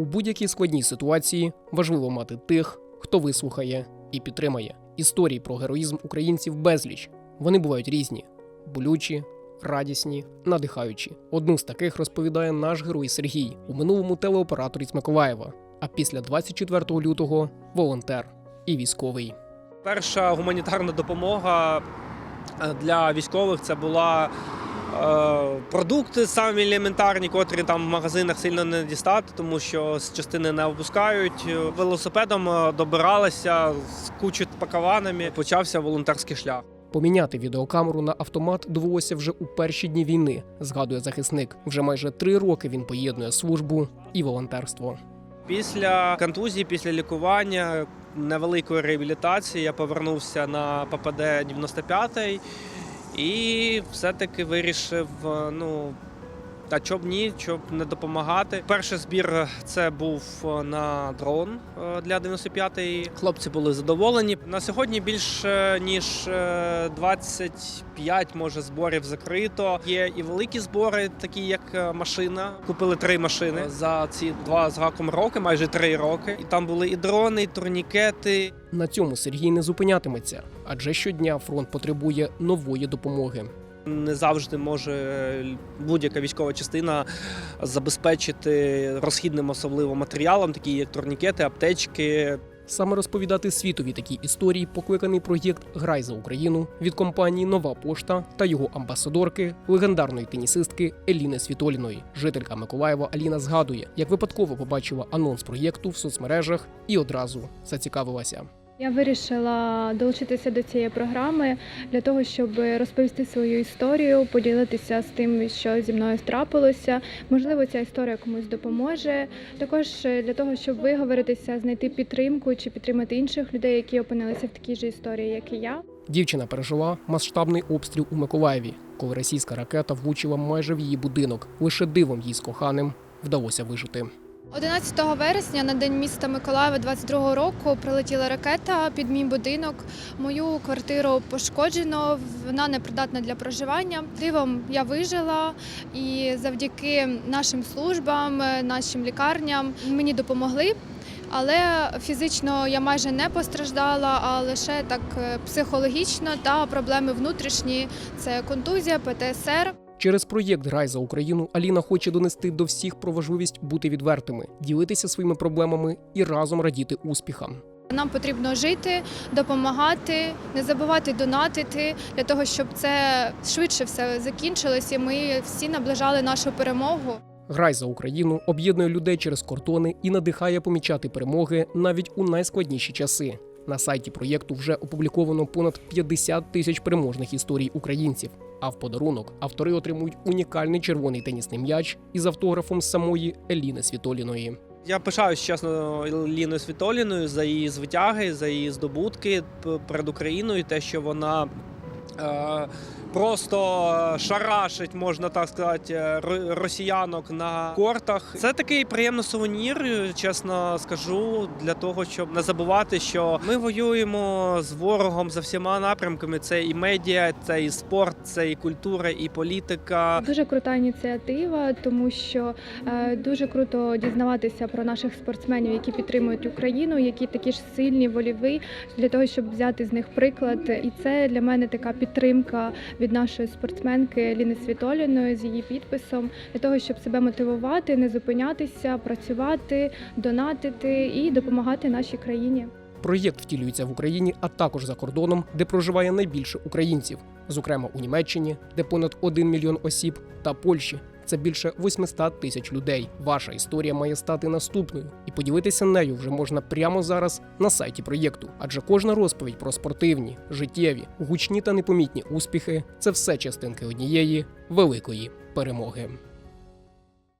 У будь-якій складній ситуації важливо мати тих, хто вислухає і підтримає. Історії про героїзм українців безліч. Вони бувають різні: болючі, радісні, надихаючі. Одну з таких розповідає наш герой Сергій у минулому телеоператорі з Миколаєва. А після 24 лютого волонтер і військовий. Перша гуманітарна допомога е, для військових це була продукти самі елементарні, котрі там в магазинах сильно не дістати, тому що з частини не опускають. Велосипедом е, добиралися з кучу пакованами. Почався волонтерський шлях. Поміняти відеокамеру на автомат довелося вже у перші дні війни, згадує захисник. Вже майже три роки він поєднує службу і волонтерство. Після контузії, після лікування, невеликої реабілітації я повернувся на ППД 95 і все-таки вирішив, е, ну. А чоб ні, щоб не допомагати. Перший збір це був е, на дрон е, для 95-ї. Хлопці були задоволені. На сьогодні більше ніж е, 25 може зборів закрито. Є і великі збори, такі як е, машина. Купили три машини за ці два з гаком роки, майже три роки. І там були і дрони, і турнікети. На цьому Сергій не зупинятиметься, адже щодня фронт потребує нової допомоги. Не завжди може будь-яка військова частина забезпечити розхідним особливо матеріалом, такі як турнікети, аптечки. Саме розповідати світові такі історії покликаний проєкт Грай за Україну від компанії Нова Пошта та його амбасадорки, легендарної тенісистки Еліни Світоліної. Жителька Миколаєва Аліна згадує, як випадково побачила анонс проєкту в соцмережах і одразу зацікавилася. Я вирішила долучитися до цієї програми для того, щоб розповісти свою історію, поділитися з тим, що зі мною трапилося. Можливо, ця історія комусь допоможе. Також е, для того, щоб виговоритися, знайти підтримку чи підтримати інших людей, які опинилися в такій же історії, як і я. Дівчина пережила масштабний обстріл у Миколаєві, коли російська ракета влучила майже в її будинок. Лише дивом їй з коханим вдалося вижити. 11 вересня на день міста Миколаєва 22 року прилетіла ракета під мій будинок. Мою квартиру пошкоджено, вона непридатна для проживання. Дивом я вижила, і завдяки нашим службам, нашим лікарням мені допомогли. Але фізично я майже не постраждала, а лише так е, психологічно та проблеми внутрішні це контузія, ПТСР. Через проєкт Грай за Україну Аліна хоче донести до всіх про важливість бути відвертими, ділитися своїми проблемами і разом радіти успіхам. Нам потрібно жити, допомагати, не забувати донатити для того, щоб це швидше все закінчилось, і ми всі наближали нашу перемогу. Грай за Україну об'єднує людей через кордони і надихає помічати перемоги навіть у найскладніші часи. На сайті проєкту вже опубліковано понад 50 тисяч переможних історій українців. А в подарунок автори отримують унікальний червоний тенісний м'яч із автографом самої Еліни Світоліної. Я пишаюсь чесно Ліною Світоліною за її звитяги, за її здобутки перед Україною, те, що вона просто шарашить, можна так сказати, росіянок на кортах. Це такий приємний сувенір, чесно скажу, для того, щоб не забувати, що ми воюємо з ворогом за всіма напрямками. Це і медіа, це і спорт, це і культура, і політика. Дуже крута ініціатива, тому що е, дуже круто дізнаватися про наших спортсменів, які підтримують Україну, які такі ж сильні, воліві, для того, щоб взяти з них приклад. І це для мене така підтримка від нашої спортсменки Ліни Світоліної з її підписом, для того, щоб себе мотивувати, не зупинятися, працювати, донатити і допомагати нашій країні. Проєкт втілюється в Україні, а також за кордоном, де проживає найбільше українців, зокрема у Німеччині, де понад 1 мільйон осіб, та Польщі. Це більше 800 тисяч людей. Ваша історія має стати наступною, і поділитися нею вже можна прямо зараз на сайті проєкту. Адже кожна розповідь про спортивні, життєві, гучні та непомітні успіхи це все частинки однієї великої перемоги.